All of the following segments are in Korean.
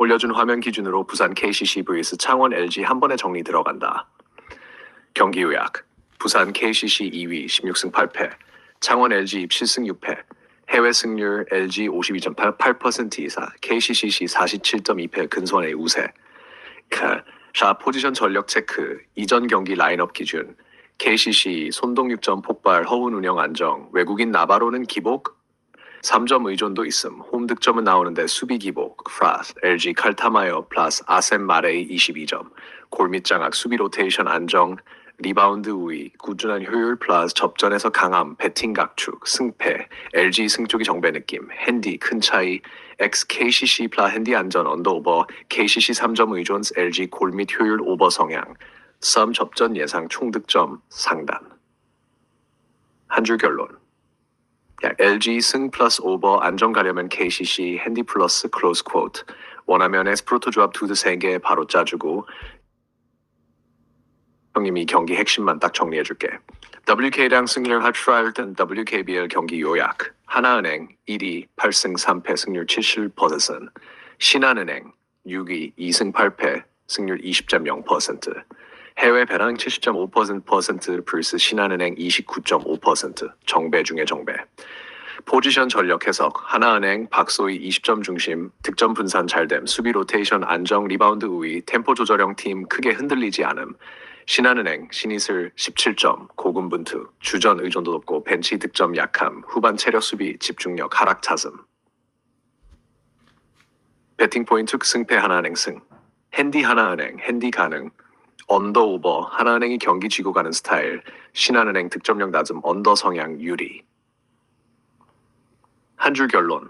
올려준 화면 기준으로 부산 KCC vs 창원 LG 한 번에 정리 들어간다. 경기 요약. 부산 KCC 2위 16승 8패, 창원 LG 7승 6패, 해외 승률 LG 52.8% 이상, KCCC 47.2패 근소한의 우세. 그, 자 포지션 전력 체크, 이전 경기 라인업 기준, KCC 손동 6점 폭발 허운 운영 안정, 외국인 나바로는 기복, 3점 의존도 있음. 홈 득점은 나오는데 수비 기복, 프라스, LG 칼타마요 플러스 아셈 마레이 22점, 골밑 장악 수비 로테이션 안정, 리바운드 우위, 꾸준한 효율 플러스 접전에서 강함, 배팅 각축, 승패, LG 승쪽이 정배 느낌, 핸디 큰 차이, X KCC 플라 핸디 안전 언더 오버, KCC 3점 의존, LG 골밑 효율 오버 성향, 썸 접전 예상 총 득점 상단. 한 줄 결론. 약 LG 승 플러스 오버 안정 가려면 KCC 핸디 플러스 클로즈 쿼트 원하면 에 스프로토 조합 두드 3개 바로 짜주고 형님이 경기 핵심만 딱 정리해줄게. WK랑 승률 합출할 땐 WKBL 경기 요약. 하나은행 1위 8승 3패 승률 70% 신한은행 6위 2승 8패 승률 20.0% 해외 배당 70.5% 플러스 신한은행 29.5% 정배 중에 정배. 포지션 전력 해석. 하나은행 박소희 20점 중심. 득점 분산 잘됨. 수비 로테이션 안정 리바운드 우위. 템포 조절형 팀 크게 흔들리지 않음. 신한은행 신이슬 17점. 고군분투. 주전 의존도 높고 벤치 득점 약함. 후반 체력 수비 집중력 하락 차슴. 배팅 포인트 승패 하나은행 승. 핸디 하나은행 핸디 가능 언더 오버 하나은행이 경기 쥐고 가는 스타일 신한은행 득점력 낮음 언더 성향 유리. 한 줄 결론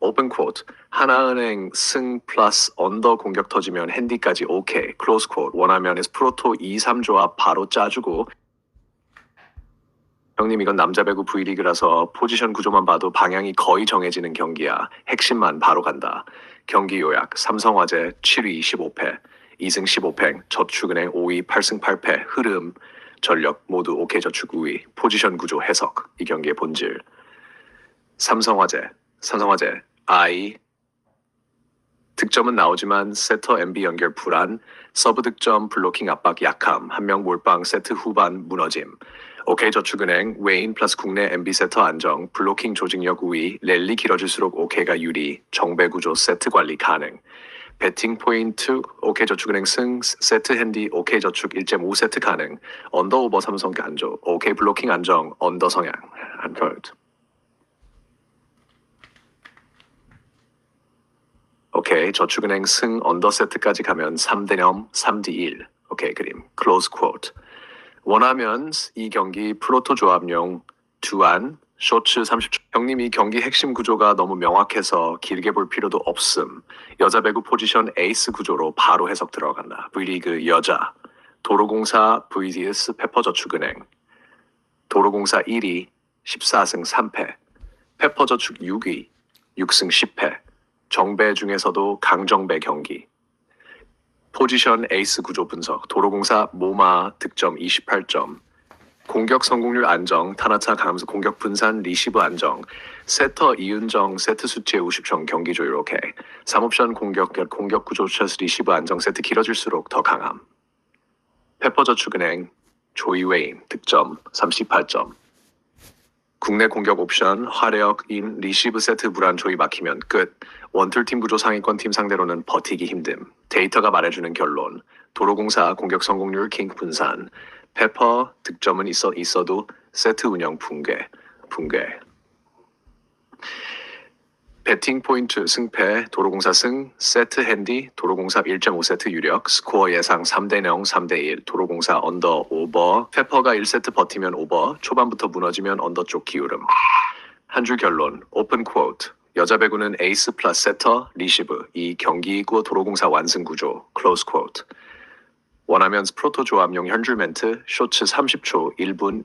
오픈 쿼트 하나은행 승 플러스 언더 공격 터지면 핸디까지 오케이 클로스 쿼트 원하면 스프로토 2, 3 조합 바로 짜주고. 형님 이건 남자 배구 V리그라서 포지션 구조만 봐도 방향이 거의 정해지는 경기야. 핵심만 바로 간다. 경기 요약 삼성화재 7위 15패 2승 15패 저축은행 5위 8승 8패 흐름 전력 모두 오케이 저축 우위 포지션 구조 해석 이 경기의 본질. 삼성화재 삼성화재 I. 득점은 나오지만 세터 MB 연결 불안 서브 득점 블로킹 압박 약함 한 명 몰빵 세트 후반 무너짐. 오케이 저축은행 웨인 플러스 국내 MB 세터 안정 블로킹 조직력 우위 랠리 길어질수록 오케이가 유리 정배 구조 세트 관리 가능 배팅 포인트 오케이 저축은행 승 세트 핸디 오케이 저축 1.5세트 가능 언더 오버 삼성 안조 오케이 블로킹 안정 언더 성향 한컬트 오케이 저축은행 승 언더 세트까지 가면 3대0 3대1 오케이 그림 클로즈 쿼트 원하면 이 경기 프로토 조합용 두안 쇼츠 30초. 형님 이 경기 핵심 구조가 너무 명확해서 길게 볼 필요도 없음. 여자 배구 포지션 에이스 구조로 바로 해석 들어간다. V리그 여자. 도로공사 VDS 페퍼저축은행. 도로공사 1위 14승 3패. 페퍼저축 6위 6승 10패. 정배 중에서도 강정배 경기. 포지션 에이스 구조 분석. 도로공사 모마 득점 28점 공격 성공률 안정 타나차 감소 공격 분산 리시브 안정 세터 이윤정 세트 수치의 50점 경기 조율 오케이. 3옵션 공격 공격 구조 샷 리시브 안정 세트 길어질수록 더 강함. 페퍼저축은행 조이웨인 득점 38점. 국내 공격 옵션 화력 인 리시브 세트 불안 조이 막히면 끝. 원툴팀 구조 상위권 팀 상대로는 버티기 힘듦. 데이터가 말해주는 결론. 도로공사 공격 성공률 킹 분산 페퍼 득점은 있어 있어도 세트 운영 붕괴 붕괴. 배팅 포인트 승패 도로공사 승 세트 핸디 도로공사 1.5세트 유력 스코어 예상 3대0 3대1 도로공사 언더 오버. 페퍼가 1세트 버티면 오버 초반부터 무너지면 언더 쪽 기울음. 한 줄 결론 오픈 쿼트 여자 배구는 에이스 플러스 세터 리시브. 이 경기이고 도로공사 완승 구조 클로즈 쿼트 원하면 프로토 조합용 현줄 멘트 쇼츠 30초 1분